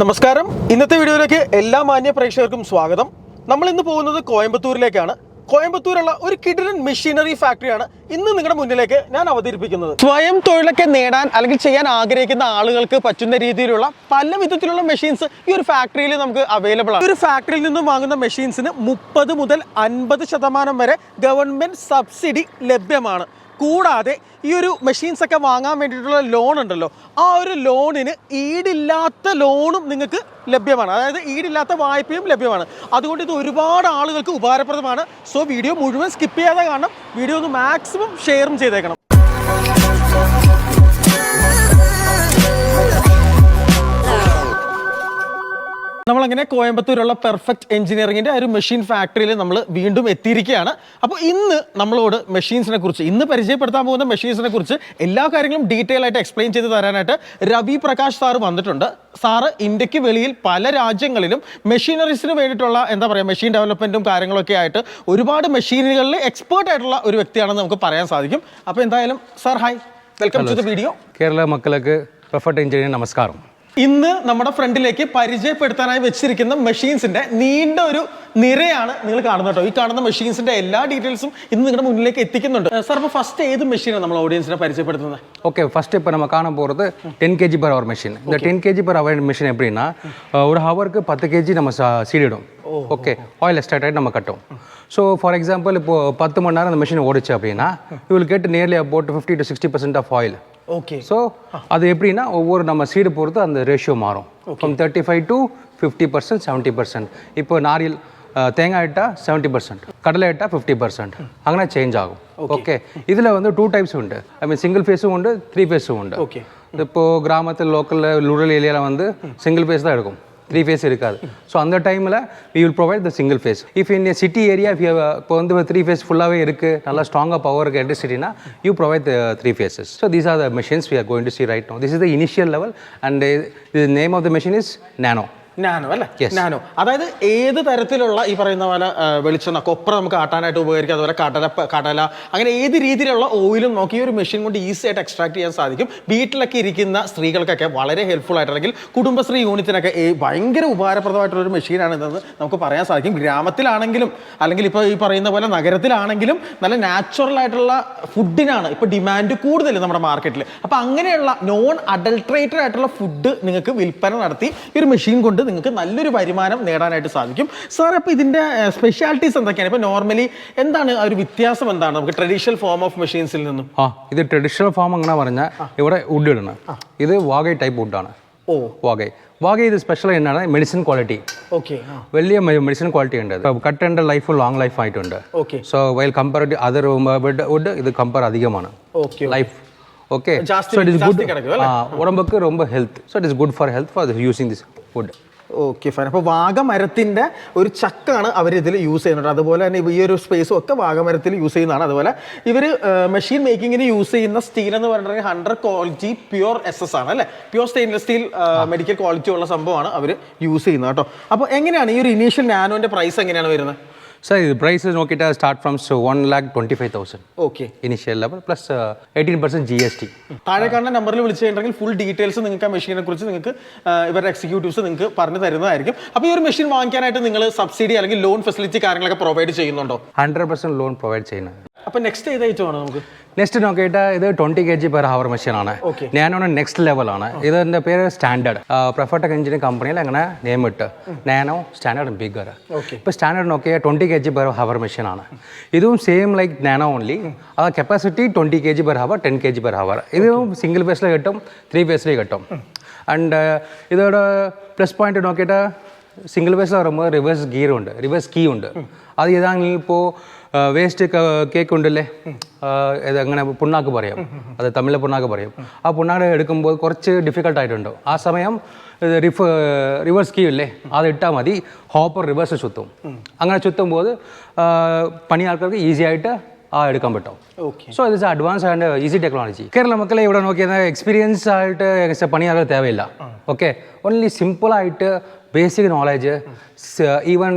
നമസ്കാരം. ഇന്നത്തെ വീഡിയോയിലേക്ക് എല്ലാ മാന്യ പ്രേക്ഷകർക്കും സ്വാഗതം. നമ്മൾ ഇന്ന് പോകുന്നത് കോയമ്പത്തൂരിലേക്കാണ്. കോയമ്പത്തൂരുള്ള ഒരു കിഡിലൻ മെഷീനറി ഫാക്ടറിയാണ് ഇന്ന് നിങ്ങളുടെ മുന്നിലേക്ക് ഞാൻ അവതരിപ്പിക്കുന്നത്. സ്വയം തൊഴിലൊക്കെ നേടാൻ അല്ലെങ്കിൽ ചെയ്യാൻ ആഗ്രഹിക്കുന്ന ആളുകൾക്ക് പറ്റുന്ന രീതിയിലുള്ള പല വിധത്തിലുള്ള മെഷീൻസ് ഈ ഒരു ഫാക്ടറിയിൽ നമുക്ക് അവൈലബിൾ ആണ്. ഒരു ഫാക്ടറിയിൽ നിന്നും വാങ്ങുന്ന മെഷീൻസിന് മുപ്പത് മുതൽ അൻപത് ശതമാനം വരെ ഗവൺമെന്റ് സബ്സിഡി ലഭ്യമാണ്. കൂടാതെ ഈ ഒരു മെഷീൻസ് ഒക്കെ വാങ്ങാൻ വേണ്ടിയിട്ടുള്ള ലോൺ ഉണ്ടല്ലോ ആ ഒരു ലോണിന് ഈടില്ലാത്ത ലോണും നിങ്ങൾക്ക് ലഭ്യമാണ്. അതായത് ഈടില്ലാത്ത വായ്പയും ലഭ്യമാണ്. അതുകൊണ്ട് ഇത് ഒരുപാട് ആളുകൾക്ക് ഉപകാരപ്രദമാണ്. സോ വീഡിയോ മുഴുവൻ സ്കിപ്പ് ചെയ്യാതെ കാണണം. വീഡിയോ ഒന്ന് മാക്സിമം ഷെയറും ചെയ്തേക്കണം. നമ്മളങ്ങനെ കോയമ്പത്തൂരുള്ള പെർഫെക്റ്റ് എഞ്ചിനീയറിംഗിന്റെ ഒരു മെഷീൻ ഫാക്ടറിയിൽ നമ്മൾ വീണ്ടും എത്തിയിരിക്കുകയാണ്. അപ്പോൾ ഇന്ന് നമ്മളോട് മെഷീൻസിനെ കുറിച്ച് ഇന്ന് പരിചയപ്പെടുത്താൻ പോകുന്ന മെഷീൻസിനെ കുറിച്ച് എല്ലാ കാര്യങ്ങളും ഡീറ്റെയിൽ ആയിട്ട് എക്സ്പ്ലെയിൻ ചെയ്ത് തരാനായിട്ട് രവി പ്രകാശ് സാറ് വന്നിട്ടുണ്ട്. സാറ് ഇന്ത്യയ്ക്ക് വെളിയിൽ പല രാജ്യങ്ങളിലും മെഷീനറീസിന് വേണ്ടിയിട്ടുള്ള എന്താ പറയുക മെഷീൻ ഡെവലപ്മെന്റും കാര്യങ്ങളൊക്കെ ആയിട്ട് ഒരുപാട് മെഷീനുകളിൽ എക്സ്പേർട്ട് ആയിട്ടുള്ള ഒരു വ്യക്തിയാണെന്ന് നമുക്ക് പറയാൻ സാധിക്കും. അപ്പോൾ എന്തായാലും sir hi welcome to the video Kerala മക്കൾക്ക് പെർഫെക്റ്റ് എഞ്ചിനീയർ നമസ്കാരം. ഇന്ന് നമ്മുടെ ഫ്രണ്ടിലേക്ക് പരിചയപ്പെടുത്താനായി വെച്ചിരിക്കുന്ന മെഷീൻസിന്റെ നീണ്ട ഒരു നിരയാണ് നിങ്ങൾ കാണുന്നത് കേട്ടോ ഈ കാണുന്ന മെഷീൻസിന്റെ എല്ലാ ഡീറ്റെയിൽസും ഇന്ന് നിങ്ങളുടെ മുന്നിലേക്ക് എത്തിക്കുന്നുണ്ട് സാർ അപ്പോൾ ഫസ്റ്റ് ഏത് മെഷീനാണ് നമ്മൾ ഓഡിയൻസിനെ പരിചയപ്പെടുത്തുന്നത് ஓகே ஃபர்ஸ்ட் இப்போ நம்ம காண போகிறது ten KG per hour machine இந்த ten KG per hour machine எப்படின்னா அஹ், ஒரு ஹவருக்கு பத்து கேஜி நம்ம ச- சீடிடும் ஓகே ஆயில் எக்ஸ்ட்ராக்ட் ஆகிட்டு நம்ம கட்டும் ஸோ ஃபார் எக்ஸாம்பிள் இப்போ பத்து மணி நேரம் அந்த மிஷின் ஓடிச்சு அப்படின்னா you will get nearly about fifty to sixty percent of oil okay so அது எப்படின்னா ஒவ்வொரு நம்ம சீடு பொறுத்து அந்த ரேஷியோ மாறும். From thirty five to fifty percent seventy percent இப்போ நாரியல் தேங்காய் இட்டால் செவன்ட்டி பர்சன்ட் கடலை இட்டால் ஃபிஃப்டி பர்சன்ட் அங்கே சேஞ்ச் ஆகும். ஓகே இதில் வந்து டூ டைப்ஸ் உண்டு. ஐ மீன் சிங்கிள் ஃபேஸும் உண்டு த்ரீ ஃபேஸும் உண்டு. ஓகே இப்போது கிராமத்தில் லோக்கலில் ரூரல் ஏரியாவில் வந்து சிங்கிள் ஃபேஸ் தான் எடுக்கும். த்ரீ ஃபேஸ் இருக்காது. ஸோ அந்த டைமில் we will provide the single phase if in city area if இப்போ வந்து த்ரீ ஃபேஸ் ஃபுல்லாகவே இருக்குது நல்லா ஸ்ட்ராங்காக பவர் இருக்குது எலக்ட்ரிசிட்டினா you provide the three phases so these are the machines we are going to see right no this is the initial level and the name of the machine is nano nano അല്ലേ? Nano. അതായത് ഏത് തരത്തിലുള്ള ഈ പറയുന്ന പോലെ വെളിച്ചെണ്ണ കൊപ്ര നമുക്ക് ആട്ടാനായിട്ട് ഉപകരിക്കാം അതുപോലെ കടല കടല അങ്ങനെ ഏത് രീതിയിലുള്ള ഓയിലും നോക്കി ഈ ഒരു മെഷീൻ കൊണ്ട് ഈസി ആയിട്ട് എക്സ്ട്രാക്ട് ചെയ്യാൻ സാധിക്കും. വീട്ടിലൊക്കെ ഇരിക്കുന്ന സ്ത്രീകൾക്കൊക്കെ വളരെ ഹെൽപ്ഫുൾ ആയിട്ട് അല്ലെങ്കിൽ കുടുംബശ്രീ യൂണിറ്റിനൊക്കെ ഭയങ്കര ഉപകാരപ്രദമായിട്ടുള്ള ഒരു മെഷീനാണ് ഇതെന്ന് നമുക്ക് പറയാൻ സാധിക്കും. ഗ്രാമത്തിലാണെങ്കിലും അല്ലെങ്കിൽ ഇപ്പോൾ ഈ പറയുന്ന പോലെ നഗരത്തിലാണെങ്കിലും നല്ല നാച്ചുറൽ ആയിട്ടുള്ള ഫുഡിനാണ് ഇപ്പോൾ ഡിമാൻഡ് കൂടുതൽ നമ്മുടെ മാർക്കറ്റിൽ അപ്പോൾ അങ്ങനെയുള്ള നോൺ അഡൾട്രേറ്റഡ് ആയിട്ടുള്ള ഫുഡ് നിങ്ങൾക്ക് വിൽപ്പന നടത്തി ഈ ഒരു മെഷീൻ കൊണ്ട് നിങ്ങൾക്ക് നല്ലൊരു വരുമാനം നേടാനായിട്ട് സാധിക്കും സാർ അപ്പോൾ ഇതിൻ്റെ സ്പെഷ്യാലിറ്റീസ് എന്തൊക്കെയാണ് ഇപ്പോൾ നോർമലി എന്താണ് ആ ഒരു വ്യത്യാസം എന്താണ് നമുക്ക് ട്രഡീഷണൽ ഫോം ഓഫ് മെഷീൻസിൽ നിന്നും ആ ഇത് ട്രഡീഷണൽ ഫാം അങ്ങനെ പറഞ്ഞാൽ ഇവിടെ വുഡ് ഇടണം ഇത് വാഗൈ ടൈപ്പ് വുഡാണ് ഓ വാഗൈ വാഗൈ ഇത് സ്പെഷ്യൽ എന്നാണ് മെഡിസിൻ ക്വാളിറ്റി ഓക്കെ വലിയ മെഡിസിൻ ക്വാളിറ്റി ഉണ്ട് cut and life long life ആയിട്ടുണ്ട് okay so while compare to other wood wood ഇത് കമ്പയർ അധികമാണ് okay life okay ജാസ്തി- so it is ജാസ്തി good കിടക്കും ഉടമ്പക്ക് ரொம்ப health so it is good for health for using this wood okay fine അപ്പോൾ വാഗമരത്തിന്റെ ഒരു ചക്കാണ് അവർ ഇതിൽ use ചെയ്യുന്നത്. അതുപോലെ തന്നെ ഈ ഒരു സ്പേസും ഒക്കെ വാഗമരത്തിൽ യൂസ് ചെയ്യുന്നതാണ്. അതുപോലെ ഇവർ മെഷീൻ മേക്കിങ്ങിന് യൂസ് ചെയ്യുന്ന സ്റ്റീൽ എന്ന് പറഞ്ഞിട്ടുണ്ടെങ്കിൽ hundred quality pure S S ആണ് അല്ലേ? Pure stainless steel medical quality ഉള്ള സംഭവമാണ് അവർ യൂസ് ചെയ്യുന്നത് കേട്ടോ. അപ്പോൾ എങ്ങനെയാണ് ഈ ഒരു ഇനീഷ്യൽ നാനോന്റെ പ്രൈസ് എങ്ങനെയാണ് വരുന്നത്? സാർ ഇത് പ്രൈസ് നോക്കിയിട്ട് start from one lakh twenty five thousand okay initial level plus eighteen percent G S T താഴെ കാണുന്ന നമ്പറിൽ വിളിച്ചിട്ടുണ്ടെങ്കിൽ ഫുൾ ഡീറ്റെയിൽസ് നിങ്ങൾക്ക് ആ മെഷീനെ കുറിച്ച് നിങ്ങൾക്ക് ഇവരുടെ എക്സിക്യൂട്ടീവ്സ് നിങ്ങൾക്ക് പറഞ്ഞു തരുന്നതായിരിക്കും. അപ്പോൾ ഈ ഒരു മെഷീൻ വാങ്ങിക്കാനായിട്ട് നിങ്ങൾ സബ്സിഡി അല്ലെങ്കിൽ ലോൺ ഫെസിലിറ്റി കാര്യങ്ങളൊക്കെ പ്രൊവൈഡ് ചെയ്യുന്നുണ്ടോ? ഹൺഡ്രഡ് പെർസെന്റ് ലോൺ പ്രൊവൈഡ് ചെയ്യുന്നത്. അപ്പോൾ നെക്സ്റ്റ് ഏത് ഐറ്റം ആണ് നമുക്ക്? നെക്സ്റ്റ് നോക്കിയിട്ട് ഇത് twenty K G per hour machine ആണ്. ഞാനാണ് നെക്സ്റ്റ് ലെവലാണ് എന്റെ പേര് സ്റ്റാൻഡേർഡ് പ്രഫർട്ടക് എഞ്ചിനീയറിംഗ് കമ്പനിയിൽ അങ്ങനെ നെയിം ഇട്ട്. നാനോ സ്റ്റാൻഡേർഡ് ബിഗർ ഇപ്പൊ ഇപ്പോൾ സ്റ്റാൻഡേർഡ് നോക്കിയാൽ twenty K G per hour machine ആണ്. ഇതും സെയിം ലൈക്ക് നാനോ ഓൺലി ആ capacity twenty K G per hour ten K G per hour ഇതും സിംഗിൾ ഫേസിൽ കിട്ടും ത്രീ ഫേസിൽ കിട്ടും. ആൻഡ് ഇതോടെ പ്ലസ് പോയിന്റ് നോക്കിയിട്ട് സിംഗിൾ ഫേസിൽ പറയുമ്പോൾ റിവേഴ്സ് ഗിയർ ഉണ്ട് റിവേഴ്സ് കീ ഉണ്ട്. അത് ഏതാണെങ്കിൽ ഇപ്പോൾ വേസ്റ്റ് കേക്ക് ഉണ്ടല്ലേ? ഇത് അങ്ങനെ പുണ്ണാക്ക് പറയും. അത് തമിഴിലെ പുണ്ണാക്ക് പറയും. ആ പുണ്ണാക്ക് എടുക്കുമ്പോൾ കുറച്ച് ഡിഫിക്കൽട്ട് ആയിട്ടുണ്ട്? ആ സമയം റിഫ് റിവേഴ്സ് കീ ഇല്ലേ? അത് ഇട്ടാൽ മതി. ഹോപ്പർ റിവേഴ്സ് ചുത്തും. അങ്ങനെ ചുത്തുമ്പോൾ പണി ആൾക്കാർക്ക് ഈസി ആയിട്ട് ആ എടുക്കാൻ പറ്റും. So it's advance and easy technology Kerala മക്കളെ ഇവിടെ നോക്കിയത് എക്സ്പീരിയൻസ് ആയിട്ട് പണിയാകാൻ തേവയില്ല. ഓക്കെ ഓൺലി സിമ്പിളായിട്ട് ബേസിക് നോളജ് ഈവൺ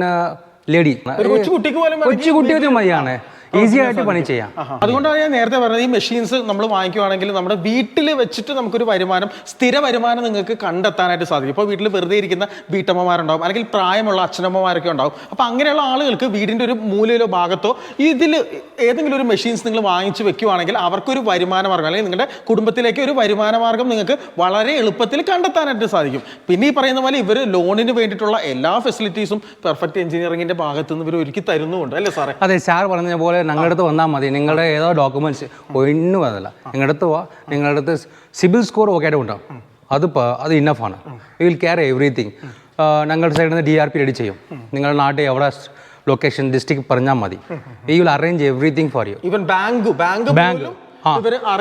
ലേഡി. കൊച്ചുകുട്ടിക്ക് കൊച്ചു കുട്ടിക്ക് പോലും കൊച്ചു കുട്ടികൾക്ക് മതിയാണ്. ഈസി ആയിട്ട് പണി ചെയ്യാം. അതുകൊണ്ടാണ് ഞാൻ നേരത്തെ പറഞ്ഞത് ഈ മെഷീൻസ് നമ്മൾ വാങ്ങിക്കുവാണെങ്കിൽ നമ്മുടെ വീട്ടിൽ വെച്ചിട്ട് നമുക്കൊരു വരുമാനം സ്ഥിര വരുമാനം നിങ്ങൾക്ക് കണ്ടെത്താനായിട്ട് സാധിക്കും. ഇപ്പോൾ വീട്ടിൽ വെറുതെ ഇരിക്കുന്ന വീട്ടമ്മമാരുണ്ടാവും അല്ലെങ്കിൽ പ്രായമുള്ള അച്ഛനമ്മമാരൊക്കെ ഉണ്ടാവും. അപ്പോൾ അങ്ങനെയുള്ള ആളുകൾക്ക് വീടിന്റെ ഒരു മൂലയിലോ ഭാഗത്തോ ഇതിൽ ഏതെങ്കിലും ഒരു മെഷീൻസ് നിങ്ങൾ വാങ്ങിച്ച് വെക്കുവാണെങ്കിൽ അവർക്കൊരു വരുമാന മാർഗം അല്ലെങ്കിൽ നിങ്ങളുടെ കുടുംബത്തിലേക്ക് ഒരു വരുമാന മാർഗം നിങ്ങൾക്ക് വളരെ എളുപ്പത്തിൽ കണ്ടെത്താനായിട്ട് സാധിക്കും. പിന്നെ ഈ പറയുന്ന പോലെ ഇവർ ലോണിന് വേണ്ടിയിട്ടുള്ള എല്ലാ ഫെസിലിറ്റീസും പെർഫെക്റ്റ് എഞ്ചിനീയറിംഗിന്റെ ഭാഗത്തുനിന്ന് ഇവർ ഒരുക്കി തരുന്നുമുണ്ട്. അല്ലേ സാറേ? അതെ സാർ പറഞ്ഞ പോലെ ഞങ്ങളുടെ അടുത്ത് വന്നാൽ മതി. നിങ്ങളുടെ ഏതോ ഡോക്യുമെന്റ്സ് ഒന്നും അതല്ല നിങ്ങളുടെ അടുത്ത് വാ. നിങ്ങളുടെ അടുത്ത് സിബിൽ സ്കോർ ഓക്കെ ആയിട്ട് ഉണ്ടാവും അത് പ- അത് ഇന്നഫാണ് വിൽ കെയർ എവറിത്തിങ് ഞങ്ങളുടെ സൈഡിൽ നിന്ന് ഡി ആർ പി റെഡി ചെയ്യും. നിങ്ങളുടെ നാട്ടിൽ എവിടെ ലൊക്കേഷൻ ഡിസ്ട്രിക്ട് പറഞ്ഞാൽ മതി. You will arrange everything for you even bank bank bank ആ.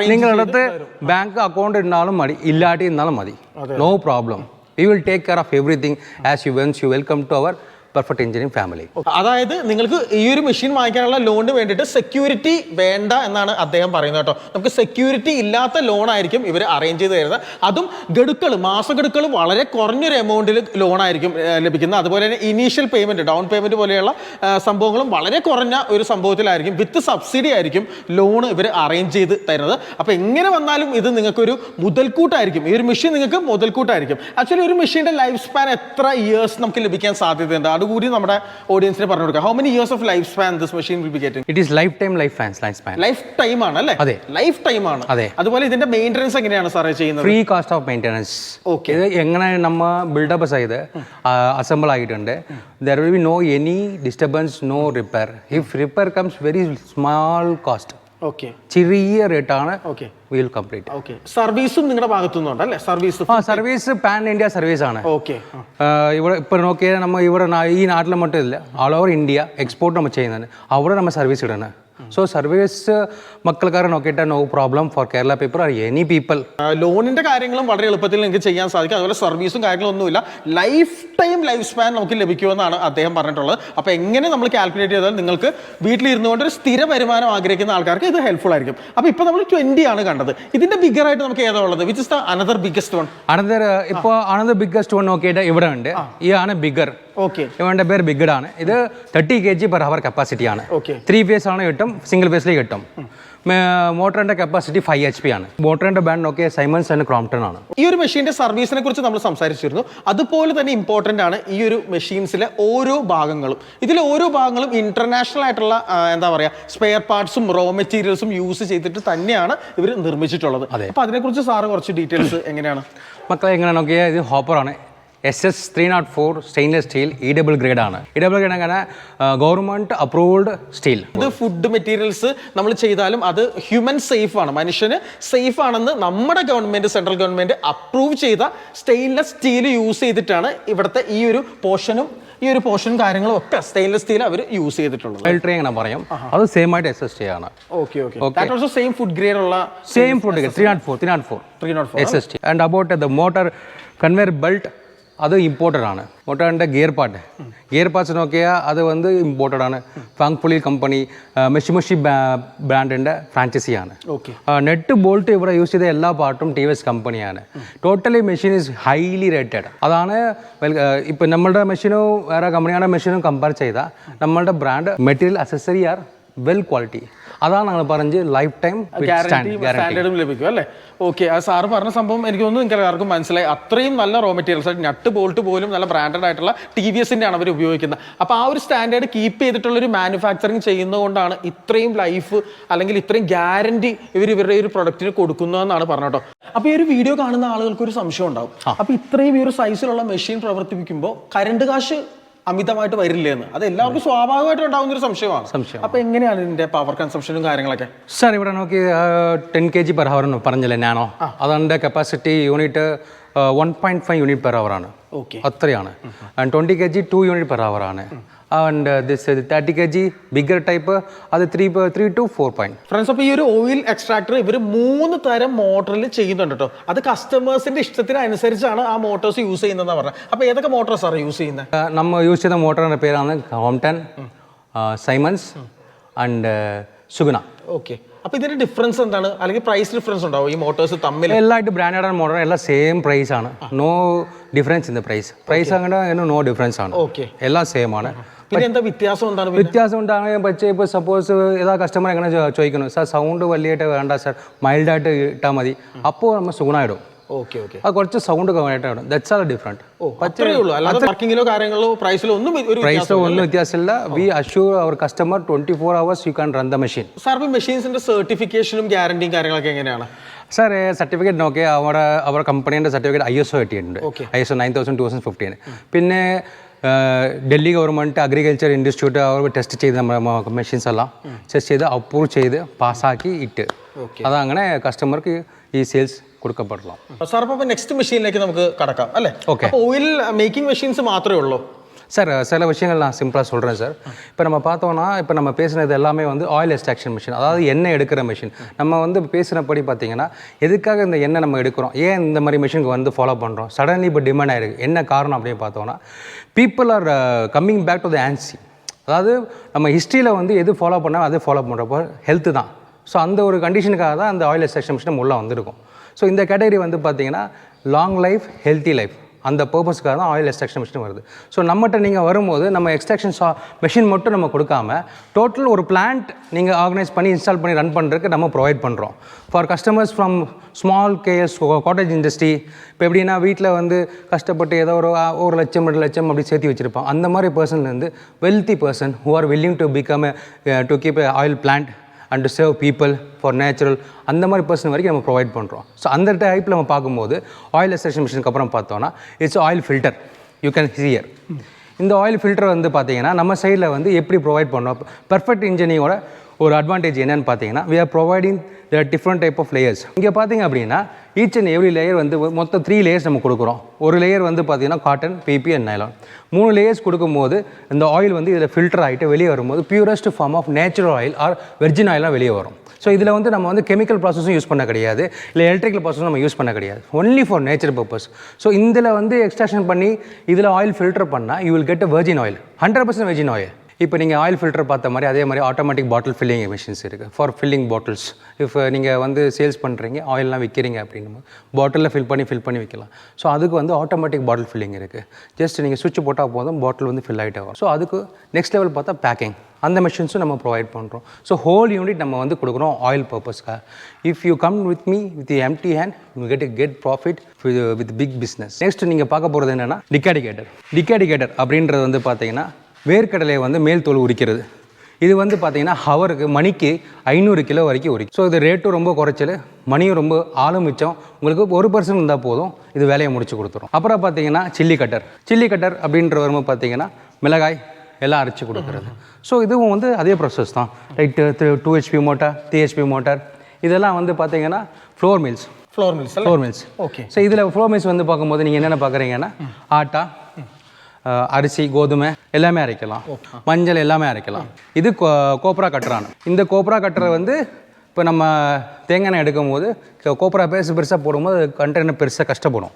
നിങ്ങളുടെ അടുത്ത് ബാങ്ക് അക്കൗണ്ട് ഉണ്ടാലും മതി. ഇല്ലാട്ടി ഇരുന്നാലും മതി. No problem you will take care of everything as you wants you welcome to our perfect engineering family. അതായത് നിങ്ങൾക്ക് ഈ ഒരു മെഷീൻ വാങ്ങിക്കാനുള്ള ലോണിന് വേണ്ടിയിട്ട് സെക്യൂരിറ്റി വേണ്ട എന്നാണ് അദ്ദേഹം പറയുന്നത് കേട്ടോ. നമുക്ക് സെക്യൂരിറ്റി ഇല്ലാത്ത ലോൺ ആയിരിക്കും ഇവർ അറേഞ്ച് ചെയ്ത് തരുന്നത്. അതും ഗഡുക്കൾ മാസഗഡുക്കൾ വളരെ കുറഞ്ഞൊരു എമൗണ്ടിൽ ലോൺ ആയിരിക്കും ലഭിക്കുന്നത്. അതുപോലെ തന്നെ ഇനീഷ്യൽ പേയ്മെന്റ് ഡൗൺ പേയ്മെന്റ് പോലെയുള്ള സംഭവങ്ങളും വളരെ കുറഞ്ഞ ഒരു സംഭവത്തിലായിരിക്കും. വിത്ത് സബ്സിഡി ആയിരിക്കും ലോൺ ഇവർ അറേഞ്ച് ചെയ്ത് തരുന്നത്. അപ്പോൾ എങ്ങനെ വന്നാലും ഇത് നിങ്ങൾക്കൊരു മുതൽക്കൂട്ടായിരിക്കും. ഈ ഒരു മെഷീൻ നിങ്ങൾക്ക് മുതൽക്കൂട്ടായിരിക്കും. ആക്ച്വലി ഒരു മെഷീന്റെ ലൈഫ് സ്പാൻ എത്ര ഇയേഴ്സ് നമുക്ക് ലഭിക്കാൻ സാധ്യതയുണ്ട്? അതുകൂടി നമ്മുടെ ഓഡിയൻസിന് പറഞ്ഞു കൊടുക്കുക how many years of life span this machine will be getting it is life time life fans life span life time ആണ് അല്ലേ? അതെ. ലൈഫ് ടൈം ആണ്. അതെ. അതുപോലെ ഇതിന്റെ മെയിന്റനൻസ് എങ്ങനെയാണ് സാറേ ചെയ്യുന്നത്? Free cost of maintenance okay ഇത് എങ്ങനെ നമ്മ ബിൽഡപ്പ് ചെയ്ത് അസംബിൾ ആയിട്ടുണ്ട്. There will be no any disturbance no repair if repair comes very small cost okay ചെറിയ റേറ്റ് ആണ് ഓക്കെ വിൽ കംപ്ലീറ്റ് ഓക്കെ സർവീസും നിങ്ങളുടെ ഭാഗത്തുനിന്നുണ്ട് അല്ലേ? സർവീസ് ആ സർവീസ് പാൻ ഇന്ത്യ സർവീസ് ആണ്. ഓക്കെ ഇവിടെ ഇപ്പോൾ നോക്കിയാൽ നമ്മൾ ഇവിടെ ഈ നാട്ടിൽ മറ്റും ഇല്ല. ഓൾ ഓവർ ഇന്ത്യ എക്സ്പോർട്ട് നമ്മൾ ചെയ്യുന്നുണ്ട്. അവിടെ നമ്മൾ സർവീസ് ഇടുന്നത് സോ സർവീസ് മക്കൾക്കാരെ നോക്കിയിട്ട് no problem for Kerala people or any people ലോണിന്റെ കാര്യങ്ങളും വളരെ എളുപ്പത്തിൽ നിങ്ങൾക്ക് ചെയ്യാൻ സാധിക്കും. അതുപോലെ സർവീസും കാര്യങ്ങളും ഒന്നുമില്ല. ലൈഫ് ടൈം ലൈഫ് സ്പാൻ നമുക്ക് ലഭിക്കുമെന്നാണ് അദ്ദേഹം പറഞ്ഞിട്ടുള്ളത്. അപ്പോൾ എങ്ങനെ നമ്മൾ കാൽക്കുലേറ്റ് ചെയ്താൽ നിങ്ങൾക്ക് വീട്ടിലിരുന്നു കൊണ്ട് ഒരു സ്ഥിര വരുമാനം ആഗ്രഹിക്കുന്ന ആൾക്കാർക്ക് ഇത് ഹെൽപ്ഫുൾ ആയിരിക്കും. അപ്പോൾ ഇപ്പോൾ നമ്മൾ ട്വന്റി ആണ് കണ്ടത്. ഇതിന്റെ ബിഗർ ആയിട്ട് നമുക്ക് ഏതാ ഉള്ളത്? Which is the another biggest one another ഇപ്പോൾ അനദർ ബിഗ്ഗസ്റ്റ് വൺ നോക്കിയിട്ട് ഇവിടെ ഉണ്ട്. ഈ ആണ് ബിഗർ ഓക്കെ ഇവന്റെ പേര് ബിഗഡ് ആണ് ഇത് thirty K G per hour capacity ആണ്. ഓക്കെ ത്രീ ഫേസ് ആണ് കിട്ടും സിംഗിൾ ഫേസിലേക്ക് കിട്ടും. മോട്ടറിന്റെ കപ്പാസിറ്റി ഫൈവ് എച്ച് പി ആണ്. മോട്ടറിന്റെ ബാൻഡ് നോക്കിയ സൈമൺസ് ആൻഡ് ക്രോംപ്ടൺ ആണ്. ഈ ഒരു മെഷീന്റെ സർവീസിനെ കുറിച്ച് നമ്മൾ സംസാരിച്ചിരുന്നു. അതുപോലെ തന്നെ ഇമ്പോർട്ടന്റ് ആണ് ഈ ഒരു മെഷീൻസിലെ ഓരോ ഭാഗങ്ങളും. ഇതിലെ ഓരോ ഭാഗങ്ങളും ഇന്റർനാഷണൽ ആയിട്ടുള്ള എന്താ പറയാ സ്പെയർ പാർട്സും റോ മെറ്റീരിയൽസും യൂസ് ചെയ്തിട്ട് തന്നെയാണ് ഇവർ നിർമ്മിച്ചിട്ടുള്ളത്. അപ്പൊ അതിനെക്കുറിച്ച് സാറ് കുറച്ച് ഡീറ്റെയിൽസ് എങ്ങനെയാണ്? മക്കളെ എങ്ങനെ നോക്കിയാൽ ഇത് ഹോപ്പറാണ് S S three naught four stainless steel E double grade ആണ്. ഇ ഡബിൾ ഗ്രേഡ് അങ്ങനെ ഗവൺമെന്റ് അപ്രൂവ്ഡ് സ്റ്റീൽ ഇത് ഫുഡ് മെറ്റീരിയൽസ് നമ്മൾ ചെയ്താലും അത് ഹ്യൂമൻ സേഫ് ആണ്. മനുഷ്യന് സേഫ് ആണെന്ന് നമ്മുടെ ഗവൺമെന്റ് സെൻട്രൽ ഗവൺമെന്റ് അപ്രൂവ് ചെയ്ത സ്റ്റെയിൻലെസ് സ്റ്റീൽ യൂസ് ചെയ്തിട്ടാണ് ഇവിടുത്തെ ഈ ഒരു പോർഷനും ഈ ഒരു പോർഷൻ കാര്യങ്ങളും ഒക്കെ സ്റ്റെയിൻലെസ് സ്റ്റീൽ അവർ യൂസ് ചെയ്തിട്ടുള്ളത്. ട്രേ അങ്ങനെ പറയും? അത് സെയിം ആയിട്ട് എസ് എസ് ടി ആണ്. Okay okay also same food grade ഉള്ള same food three not four three not four three not four S S T and about the motor conveyor belt അത് imported ആണ്. മോട്ടറിന്റെ gear part gear parts നോക്കിയാൽ അത് വന്ന് imported ആണ്. ഫാങ്ഫുളി company മെഷിമഷി ബ്രാൻഡിന്റെ ഫ്രാഞ്ചൈസിയാണ് ഓക്കെ നെറ്റ് ബോൾട്ട് ഇവിടെ യൂസ് ചെയ്ത എല്ലാ പാർട്ടും ടി വി എസ് കമ്പനിയാണ് totally machine is highly rated അതാണ് ഇപ്പം നമ്മളുടെ മെഷീനും വേറെ കമ്പനിയുടെ മെഷീനും കമ്പയർ ചെയ്താൽ നമ്മളുടെ brand material accessory are well quality അതാണ് ഞങ്ങൾ പറഞ്ഞ് ലൈഫ് ടൈം സ്റ്റാൻഡേർഡും ലഭിക്കും അല്ലേ? ഓക്കെ ആ സാറ് പറഞ്ഞ സംഭവം എനിക്ക് തോന്നുന്നു നിങ്ങൾക്ക് എല്ലാവർക്കും മനസ്സിലായി. അത്രയും നല്ല റോ മെറ്റീരിയൽസ് നട്ട് ബോൾട്ട് പോലും നല്ല ബ്രാൻഡഡ് ആയിട്ടുള്ള ടി വി എസിന്റെ ആണ് അവർ ഉപയോഗിക്കുന്നത്. അപ്പോൾ ആ ഒരു സ്റ്റാൻഡേർഡ് കീപ്പ് ചെയ്തിട്ടുള്ള ഒരു മാനുഫാക്ചറിങ് ചെയ്യുന്നതുകൊണ്ടാണ് ഇത്രയും ലൈഫ് അല്ലെങ്കിൽ ഇത്രയും ഗ്യാരണ്ടി ഇവർ ഇവരുടെ ഒരു പ്രൊഡക്റ്റിന് കൊടുക്കുന്നതെന്നാണ് പറഞ്ഞോ അപ്പോൾ ഈ ഒരു വീഡിയോ കാണുന്ന ആളുകൾക്ക് ഒരു സംശയം ഉണ്ടാവും. അപ്പോൾ ഇത്രയും ഈ ഒരു സൈസിലുള്ള മെഷീൻ പ്രവർത്തിപ്പിക്കുമ്പോൾ കറണ്ട് കാശ് അമിതമായിട്ട് വരില്ലേ എന്ന് അത് എല്ലാവർക്കും സ്വാഭാവികമായിട്ട് ഉണ്ടാകുന്ന ഒരു സംശയമാണ്. സംശയം. അപ്പൊ എങ്ങനെയാണ് ഇതിന്റെ പവർ കൺസംഷനും കാര്യങ്ങളൊക്കെ? സാർ ഇവിടെ നോക്കി ten K G per hour എന്ന് പറഞ്ഞില്ലേ ഞാനോ അതിന്റെ capacity unit one point five unit per hour ആണ്. ഓക്കെ അത്രയാണ്. And twenty K G two unit per hour ആണ്. And this thirty K G bigger type അത് three three to four point friends അപ്പോൾ ഈ ഒരു ഓയിൽ എക്സ്ട്രാക്ടർ ഇവർ മൂന്ന് തരം മോട്ടറിൽ ചെയ്യുന്നുണ്ട് കേട്ടോ അത് കസ്റ്റമേഴ്സിന്റെ ഇഷ്ടത്തിനനുസരിച്ചാണ് ആ മോട്ടോഴ്സ് യൂസ് ചെയ്യുന്നതെന്ന് പറഞ്ഞത് അപ്പോൾ ഏതൊക്കെ മോട്ടോർസ് ആണ് യൂസ് ചെയ്യുന്നത് നമ്മൾ യൂസ് ചെയ്ത മോട്ടറിന്റെ പേരാണ് Crompton Siemens and Suguna okay അപ്പൊ ഇതിന്റെ ഡിഫറൻസ് എന്താണ്? അല്ലെങ്കിൽ പ്രൈസ് ഡിഫറൻസ് ഉണ്ടാവും ഈ മോട്ടോഴ്സ് തമ്മിൽ എല്ലായിട്ട് ബ്രാൻഡഡ് ആൻഡ് മോഡൽ എല്ലാം സെയിം പ്രൈസ് ആണ്. No difference in the price price അങ്ങനെ നോ ഡിഫറൻസ് ആണ്. ഓക്കെ എല്ലാം സെയിം ആണ്. പിന്നെ എന്താ വ്യത്യാസം എന്താണ്? വ്യത്യാസം പക്ഷേ ഇപ്പോൾ സപ്പോസ് ഏതാ കസ്റ്റമർ എങ്ങനെ ചോദിക്കുന്നു സാർ സൗണ്ട് വലിയായിട്ട് വേണ്ട സാർ. മൈൽഡായിട്ട് ഇട്ടാൽ മതി. അപ്പോ നമ്മൾ സുഗുണായിടും ഓക്കെ ഓക്കെ. അത് കുറച്ച് സൗണ്ട് ഡിഫറെന്റ് ദറ്റ്സ് ആർ വർക്കിങ്ങിലോ പ്രൈസിലോ ഒന്നും പ്രൈസ് ഒന്നും വ്യത്യാസമില്ല. We assure our customer twenty four hours you can run the machine sir ഇപ്പൊ മെഷീൻസിന്റെ സർട്ടിഫിക്കേഷനും ഗ്യാരണ്ടിയും കാര്യങ്ങളൊക്കെ എങ്ങനെയാണ്? സാർ സർട്ടിഫിക്കറ്റ് നോക്കിയാൽ അവിടെ അവരുടെ കമ്പനീന്റെ സർട്ടിഫിക്കറ്റ് ഐ എസ് ഒ കിട്ടിയിട്ടുണ്ട്. I S O nine thousand two thousand fifteen പിന്നെ ഡൽഹി ഗവൺമെന്റ് അഗ്രികൾച്ചർ ഇൻസ്റ്റിറ്റ്യൂട്ട് അവർ ടെസ്റ്റ് ചെയ്ത് നമ്മുടെ മെഷീൻസ് എല്ലാം ടെസ്റ്റ് ചെയ്ത് അപ്രൂവ് ചെയ്ത് പാസ്സാക്കി ഇട്ട്. അതങ്ങനെ കസ്റ്റമർക്ക് ഈ സെയിൽസ് കൊടുക്കപ്പെടണം സാർ അപ്പോൾ നെക്സ്റ്റ് മെഷീനിലേക്ക് നമുക്ക് കടക്കാം അല്ലേ. ഓയിൽ മേക്കിംഗ് മെഷീൻസ് മാത്രമേ ഉള്ളൂ சார் சில விஷயங்கள் நான் சிம்பிளாக சொல்கிறேன் சார். இப்போ நம்ம பார்த்தோன்னா இப்போ நம்ம பேசுனது எல்லாமே வந்து ஆயில் எக்ஸ்ட்ராக்ஷன் மிஷின் அதாவது எண்ணெய் எடுக்கிற மிஷின் நம்ம வந்து பேசுனபடி பார்த்தீங்கன்னா எதுக்காக இந்த எண்ணெய் நம்ம எடுக்கிறோம்? ஏன் இந்த மாதிரி மிஷினுக்கு வந்து ஃபாலோ பண்ணுறோம் சடன்லி இப்போ டிமாண்ட் ஆயிருக்கு. என்ன காரணம் அப்படின்னு பார்த்தோன்னா people are coming back to the ஆன்சி அதாவது நம்ம ஹிஸ்ட்ரியில் வந்து எது ஃபாலோ பண்ணால் அது ஃபாலோ பண்ணுறப்போ ஹெல்த்து தான். ஸோ அந்த ஒரு கண்டிஷனுக்காக தான் அந்த ஆயில் எக்ஸ்ட்ராக்ஷன் மிஷின் நம்ம உள்ளே வந்திருக்கும். ஸோ இந்த கேட்டகரி வந்து பார்த்தீங்கன்னா லாங் லைஃப் ஹெல்த்தி லைஃப் அந்த பர்பஸ்க்காக தான் ஆயில் எக்ஸ்ட்ராக்ஷன் மிஷின் வருது. ஸோ நம்மகிட்ட நீங்கள் வரும்போது நம்ம எக்ஸ்ட்ராக்ஷன் சா மிஷின் மட்டும் நம்ம கொடுக்காம டோட்டல் ஒரு பிளான்ட் நீங்கள் ஆர்கனைஸ் பண்ணி இன்ஸ்டால் பண்ணி ரன் பண்ணுறதுக்கு நம்ம ப்ரொவைட் பண்ணுறோம் ஃபார் கஸ்டமர்ஸ் ஃப்ரம் ஸ்மால் கேஎஸ் காட்டேஜ் இண்டஸ்ட்ரி இப்போ எப்படின்னா வீட்டில் வந்து கஷ்டப்பட்டு ஏதோ ஒரு ஒரு லட்சம் ரெண்டு லட்சம் அப்படி சேர்த்து வச்சுருப்பான். அந்த மாதிரி பர்சன்லேருந்து wealthy person who are willing to become to keep oil plant and to save people for natural அந்த மாதிரி பர்சன் வரைக்கும் நம்ம ப்ரொவைட் பண்ணுறோம் ஸோ அந்த டைப்பில் நம்ம பார்க்கும்போது ஆயில் எக்ஸ்ட்ராக்ஷன் மிஷினுக்கு அப்புறம் பார்த்தோன்னா it's oil filter you can hear இந்த ஆயில் ஃபில்டர் வந்து பார்த்தீங்கன்னா நம்ம சைடில் வந்து எப்படி ப்ரொவைட் பண்ணோம்? பெர்ஃபெக்ட் இன்ஜினியோட ஒரு அட்வான்டேஜ் என்னென்னு பார்த்தீங்கன்னா we are providing the different type of layers இங்கே பார்த்தீங்க அப்படின்னா ஈச் அண்ட் எவ்ரி லேயர் வந்து மொத்தம் த்ரீ லேயர்ஸ் நம்ம கொடுக்குறோம். ஒரு லேயர் வந்து பார்த்தீங்கன்னா காட்டன் பிபி அண்ட் நைலான் மூணு லேயர்ஸ் கொடுக்கும்போது இந்த ஆயில் வந்து இதில் ஃபில்டர் ஆகிட்டு வெளியே வரும்போது purest form of natural oil or virgin ஆயிலாக வெளியே வரும். ஸோ இதில் வந்து நம்ம வந்து கெமிக்கல் ப்ராசஸும் யூஸ் பண்ண கிடையாது. இல்லை எலக்ட்ரிக்கல் ப்ராசஸும் நம்ம யூஸ் பண்ண கிடையாது. Only for nature purpose so இதில் வந்து எக்ஸ்ட்ராக்ஷன் பண்ணி இதில் ஆயில் ஃபில்டர் பண்ணால் you will get a virgin oil hundred percent virgin oil இப்போ நீங்கள் ஆயில் ஃபில்டர் பார்த்த மாதிரி அதே மாதிரி ஆட்டோமேட்டிக் பாட்டில் ஃபில்லிங் மிஷின்ஸ் இருக்குது ஃபார் ஃபில்லிங் பாட்டில்ஸ் இப்போ நீங்கள் வந்து சேல்ஸ் பண்ணுறீங்க ஆயிலெலாம் விற்கிறீங்க அப்படின்னு பாட்டிலில் ஃபில் பண்ணி ஃபில் பண்ணி விற்கலாம் ஸோ அதுக்கு வந்து ஆட்டோமேட்டிக் பாட்டில் ஃபில்லிங் இருக்குது ஜஸ்ட் நீங்கள் சுவிட்ச் போட்டால் போதும் பாட்டில் வந்து ஃபில் ஆகிட்டே வரும். ஸோ அதுக்கு நெக்ஸ்ட் லெவல் பார்த்தா பேக்கிங் அந்த மிஷின்ஸும் நம்ம ப்ரொவைட் பண்ணுறோம் ஸோ ஹோல் யூனிட் நம்ம வந்து கொடுக்குறோம் ஆயில் பர்பஸ்க்காக if you come with me with empty hand you get get profit with big business next நீங்கள் பார்க்க போகிறது என்னென்னா டிகாடிகேட்டர் டிகாடிகேட்டர் அப்படின்றது வந்து பார்த்தீங்கன்னா வேர்க்கடலையை வந்து மேல் தோல் உரிக்கிறது. இது வந்து பார்த்திங்கன்னா ஹவருக்கு மணிக்கு ஐநூறு கிலோ வரைக்கும் உரிக்கும். ஸோ இது ரேட்டும் ரொம்ப குறைச்சல் மணியும் ரொம்ப ஆளும் மிச்சம். உங்களுக்கு ஒரு பர்சன் இருந்தால் போதும் இது வேலையை முடிச்சு கொடுத்துரும். அப்புறம் பார்த்தீங்கன்னா சில்லி கட்டர். சில்லி கட்டர் அப்படின்ற வரும்போது பார்த்தீங்கன்னா மிளகாய் எல்லாம் அரைச்சி கொடுக்குறது. ஸோ இதுவும் வந்து அதே ப்ராசஸ் தான். Light two HP motor three HP motor இதெல்லாம் வந்து பார்த்தீங்கன்னா flour mills flour mills flour mills okay so இதில் ஃப்ளோர் மில்ஸ் வந்து பார்க்கும்போது நீங்கள் என்னென்ன பார்க்குறீங்கன்னா ஆட்டா அரிசி கோதுமை எல்லாமே அரைக்கலாம். மஞ்சள் எல்லாமே அரைக்கலாம். இது கோ- கோப்ரா கட்டுறான. இந்த கோப்ரா கட்டுற வந்து இப்போ நம்ம தேங்காய் எண்ணெய் எடுக்கும்போது கோப்ரா பேஸ் பெருசாக போடும்போது கண்டெய்னர் பெருசாக கஷ்டப்படும்.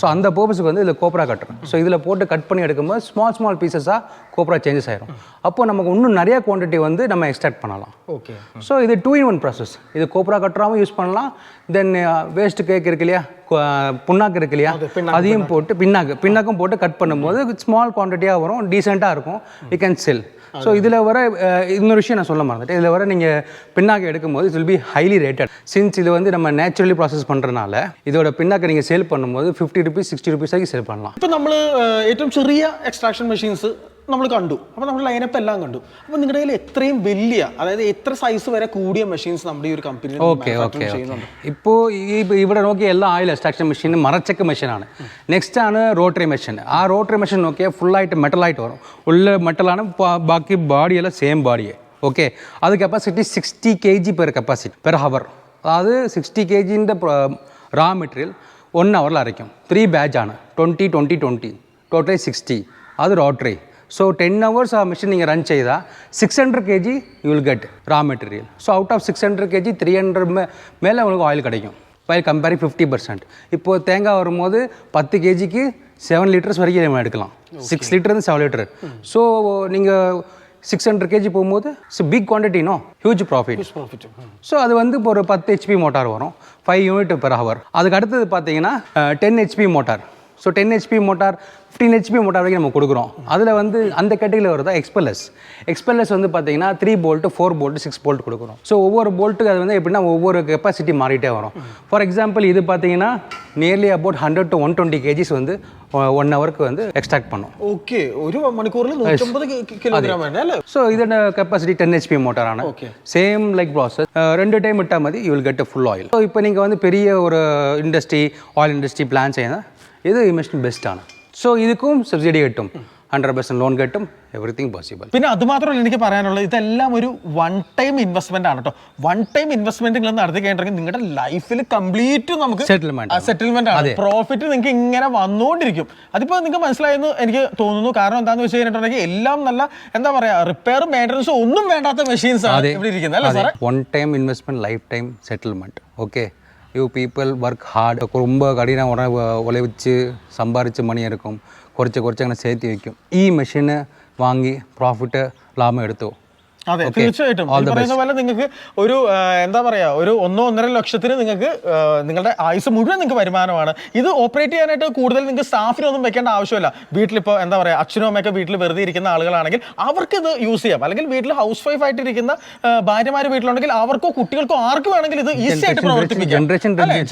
ஸோ அந்த பர்பஸுக்கு வந்து இதில் கோப்ரா கட்டுறோம். ஸோ இதில் போட்டு கட் பண்ணி எடுக்கும்போது ஸ்மால் ஸ்மால் பீசஸாக கோப்ரா சேஞ்சஸ் ஆயிரும். அப்போ நமக்கு இன்னும் நிறைய குவான்டிட்டி வந்து நம்ம எக்ஸ்ட்ராக்ட் பண்ணலாம். ஓகே ஸோ இது டூ இன் ஒன் ப்ராசஸ் இது கோப்ரா கட்டுறாவும் யூஸ் பண்ணலாம். தென் வேஸ்ட் கேக் இருக்கு இல்லையா? Uh, புண்ணாக்கு இருக்கு இல்லையா? அதையும் போட்டு பின்னாக்கு பின்னாக்கும் போட்டு கட் பண்ணும்போது ஸ்மால் குவான்டிட்டியாக வரும் டீசெண்டாக இருக்கும். யூ கேன் செல் ஸோ இதில் வர அஹ், இன்னொரு விஷயம் நான் சொல்ல மறந்துட்டேன் இதில் வர நீங்கள் பின்னாக்கு எடுக்கும்போது it will be highly rated since இது வந்து நம்ம நேச்சுரலி ப்ராசஸ் பண்ணுறனால இதோட பின்னாக்கு நீங்கள் சேல் பண்ணும்போது ஃபிஃப்டி ருபீஸ் சிக்ஸ்டி ருபீஸ் வரைக்கும் சேல் பண்ணலாம் ഇപ്പം നമ്മൾ ഏറ്റവും ചെറിയ എക്സ്ട്രാക്ഷൻ മെഷീൻസ് നമ്മൾ കണ്ടു. അപ്പോൾ നമ്മൾ ലൈനപ്പ് എല്ലാം കണ്ടു. അപ്പോൾ നിങ്ങളുടെ കയ്യിൽ എത്രയും വലിയ അതായത് എത്ര സൈസ് വരെ കൂടിയ മെഷീൻസ് നമ്മുടെ ഈ ഒരു കമ്പനി ഓക്കെ ഓക്കെ ഇപ്പോൾ ഈ ഇവിടെ നോക്കി എല്ലാ ആയിൽ എക്സ്ട്രാക്ഷൻ മെഷീൻ മറച്ചക്ക മെഷീനാണ് നെക്സ്റ്റ് ആണ് റോട്ടറി മെഷീൻ ആ റോട്ടറി മെഷീൻ നോക്കിയാൽ ഫുള്ളായിട്ട് മെറ്റലായിട്ട് വരും. ഉള്ള മെറ്റലാണ് ബാക്കി ബാഡിയെല്ലാം സെയിം ബാഡിയെ ഓക്കെ അത് capacity sixty K G per capacity per hour അതായത് സിക്സ്റ്റി കെ ജിന്റെ റാ മെറ്റീരിയൽ വൺ ഹവറിൽ അരയ്ക്കും. ത്രീ ബാച്ചാണ് ആണ്. Twenty twenty twenty totally sixty അത് റോട്ടറി ஸோ டென் ஹவர்ஸ் ஆ மிஷின் நீங்கள் ரன் செய்தால் six hundred KG you'll will get raw material so out of six hundred KG three hundred மே மேலே உங்களுக்கு ஆயில் கிடைக்கும். ஆயில் கம்பேரிங் ஃபிஃப்டி பர்சன்ட் இப்போது தேங்காய் வரும்போது பத்து கேஜிக்கு செவன் லிட்டர்ஸ் வரைக்கும் நம்ம எடுக்கலாம். சிக்ஸ் லிட்டர்ந்து செவன் லிட்டர் ஸோ நீங்கள் சிக்ஸ் ஹண்ட்ரட் கேஜி போகும்போது ஸோ பிக் குவான்டிட்டினோ ஹியூஜ் ப்ராஃபிட் ப்ராஃபிட் ஸோ அது வந்து இப்போ ஒரு பத்து ஹெச்பி மோட்டார் வரும். ஃபைவ் யூனிட் பெர் ஹவர் அதுக்கு அடுத்தது பார்த்தீங்கன்னா ten HP motor so ten HP motor fifteen HP motor வரைக்கும் நம்ம கொடுக்குறோம். அதில் வந்து அந்த கேட்டகரியில் வரதா எக்ஸ்பெல்லஸ் எக்ஸ்பெல்லஸ் வந்து பார்த்தீங்கன்னா three bolt four bolt six bolt கொடுக்குறோம். ஸோ ஒவ்வொரு போல்ட்டுக்கு அது வந்து எப்படின்னா ஒவ்வொரு கெப்பாசிட்டி மாறிட்டே வரும். ஃபார் எக்ஸாம்பிள் இது பார்த்தீங்கன்னா nearly about hundred to one twenty KGs வந்து ஒன் ஹவருக்கு வந்து எக்ஸ்ட்ராக்ட் பண்ணும். ஓகே ஒரு மணிக்கூரில் ஸோ இதோட கெப்பாசிட்டி டென் ஹெச்பி மோட்டாரான சேம் லைக் ப்ராசஸ் ரெண்டு டைம் விட்டால் மாதிரி you will get full oil so இப்போ நீங்கள் வந்து பெரிய ஒரு இண்டஸ்ட்ரி ஆயில் இண்டஸ்ட்ரி பிளான் செய்யணும் இது மிஷின் பெஸ்ட்டான സോ ഇതിക്കും സബ്സിഡി കിട്ടും. ഹൺഡ്രഡ് പെർസെന്റ് ലോൺ കിട്ടും. എവറിത്തിങ് പോസിബിൾ പിന്നെ അതുമാത്രമല്ല എനിക്ക് പറയാനുള്ളത് ഇതെല്ലാം ഒരു വൺ ടൈം ഇൻവെസ്റ്റ്മെന്റ് ആണ് കേട്ടോ വൺ ടൈം ഇൻവെസ്റ്റ്മെന്റ് നിങ്ങൾ നടത്തി കഴിഞ്ഞിട്ടുണ്ടെങ്കിൽ നിങ്ങളുടെ ലൈഫിൽ കംപ്ലീറ്റ് നമുക്ക് സെറ്റിൽമെന്റ് സെറ്റിൽമെന്റ് ആണ്. പ്രോഫിറ്റ് നിങ്ങൾക്ക് ഇങ്ങനെ വന്നുകൊണ്ടിരിക്കും. അതിപ്പോ നിങ്ങൾക്ക് മനസ്സിലായെന്ന് എനിക്ക് തോന്നുന്നു. കാരണം എന്താന്ന് വെച്ച് കഴിഞ്ഞിട്ടുണ്ടെങ്കിൽ എല്ലാം നല്ല എന്താ പറയാ റിപ്പയർ മെയിന്റനൻസ് ഒന്നും വേണ്ടാത്ത മെഷീൻസ് ആണ് ഇവിടെ ഇരിക്കുന്നത്. അല്ലേ സാറേ? One time investment life time settlement okay you people work hard ரொம்ப கடின உண உழைவிச்சு சம்பாரிச்ச மணி இருக்கும் കുറച്ച് കുറച്ച് അങ്ങനെ சேர்த்து வைக்கும் ഈ മെഷീന് വാങ്ങി പ്രോഫിറ്റ് ലാഭം എടുത്തു അതെ തീർച്ചയായിട്ടും. ഈ പറയുന്ന പോലെ നിങ്ങൾക്ക് ഒരു എന്താ പറയാ ഒരു ഒന്നോ ഒന്നര ലക്ഷത്തിന് നിങ്ങൾക്ക് നിങ്ങളുടെ ആയുസ് മുഴുവൻ നിങ്ങൾക്ക് വരുമാനമാണ്. ഇത് ഓപ്പറേറ്റ് ചെയ്യാനായിട്ട് കൂടുതൽ നിങ്ങൾക്ക് സ്റ്റാഫിനൊന്നും വെക്കേണ്ട ആവശ്യമില്ല. വീട്ടിലിപ്പോൾ എന്താ പറയാ അച്ഛനും അമ്മയൊക്കെ വീട്ടിൽ വെറുതെ ഇരിക്കുന്ന ആളുകളാണെങ്കിൽ അവർക്ക് ഇത് യൂസ് ചെയ്യാം. അല്ലെങ്കിൽ വീട്ടിൽ ഹൗസ് വൈഫ് ആയിട്ടിരിക്കുന്ന ഭാര്യമാര് വീട്ടിലുണ്ടെങ്കിൽ അവർക്കോ കുട്ടികൾക്കോ ആർക്ക് വേണമെങ്കിൽ ഇത് ഈസി ആയിട്ട് പ്രവർത്തിപ്പിക്കാം.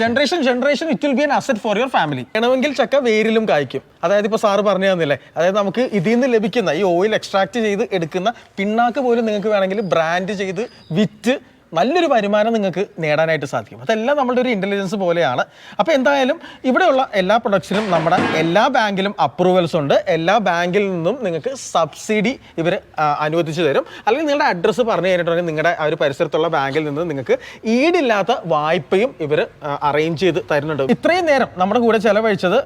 Generation generation it will be an asset for your family വേണമെങ്കിൽ ചക്ക വേരിലും കായ്ക്കും. അതായത് ഇപ്പോൾ സാറ് പറഞ്ഞു തന്നില്ലേ? അതായത് നമുക്ക് ഇതിൽ നിന്ന് ലഭിക്കുന്ന ഈ ഓയിൽ എക്സ്ട്രാക്ട് ചെയ്ത് എടുക്കുന്ന പിണ്ണാക്ക് പോലും നിങ്ങൾക്ക് വേണമെങ്കിൽ ബ്രാൻഡ് ചെയ്ത് വിറ്റ് നല്ലൊരു വരുമാനം നിങ്ങൾക്ക് നേടാനായിട്ട് സാധിക്കും. അതെല്ലാം നമ്മളുടെ ഒരു ഇന്റലിജൻസ് പോലെയാണ്. അപ്പോൾ എന്തായാലും ഇവിടെയുള്ള എല്ലാ പ്രൊഡക്ട്സിനും നമ്മുടെ എല്ലാ ബാങ്കിലും അപ്രൂവൽസ് ഉണ്ട്. എല്ലാ ബാങ്കിൽ നിന്നും നിങ്ങൾക്ക് സബ്സിഡി ഇവർ അനുവദിച്ചു തരും. അല്ലെങ്കിൽ നിങ്ങളുടെ അഡ്രസ്സ് പറഞ്ഞു കഴിഞ്ഞിട്ടുണ്ടെങ്കിൽ നിങ്ങളുടെ ആ ഒരു പരിസരത്തുള്ള ബാങ്കിൽ നിന്ന് നിങ്ങൾക്ക് ഈടില്ലാത്ത വായ്പയും ഇവർ അറേഞ്ച് ചെയ്ത് തരുന്നുണ്ട്. ഇത്രയും നേരം നമ്മുടെ കൂടെ ചെലവഴിച്ചത്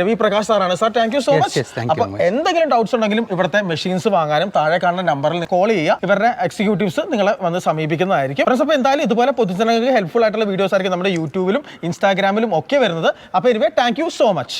രവി പ്രകാശ് സാറാണ്. Sir thank you so much yes, thank you അപ്പൊ എന്തെങ്കിലും ഡൗട്ട്സ് ഉണ്ടെങ്കിലും ഇവിടുത്തെ മെഷീൻസ് വാങ്ങാനും താഴെ കാണുന്ന നമ്പറിൽ കോൾ ചെയ്യുക. ഇവരുടെ എക്സിക്യൂട്ടീവ്സ് നിങ്ങളെ വന്ന് സമീപിക്കുന്നതായിരിക്കും. ഫ്രണ്ട്സ് അപ്പോൾ എന്തായാലും ഇതുപോലെ പൊതുജനങ്ങൾക്ക് ഹെൽപ്ഫുൾ ആയിട്ടുള്ള വീഡിയോസ് ആയിരിക്കും നമ്മുടെ യൂട്യൂബിലും ഇൻസ്റ്റാഗ്രാമിലും ഒക്കെ വരുന്നത്. അപ്പോൾ എനിവേ താങ്ക് സോ മച്ച്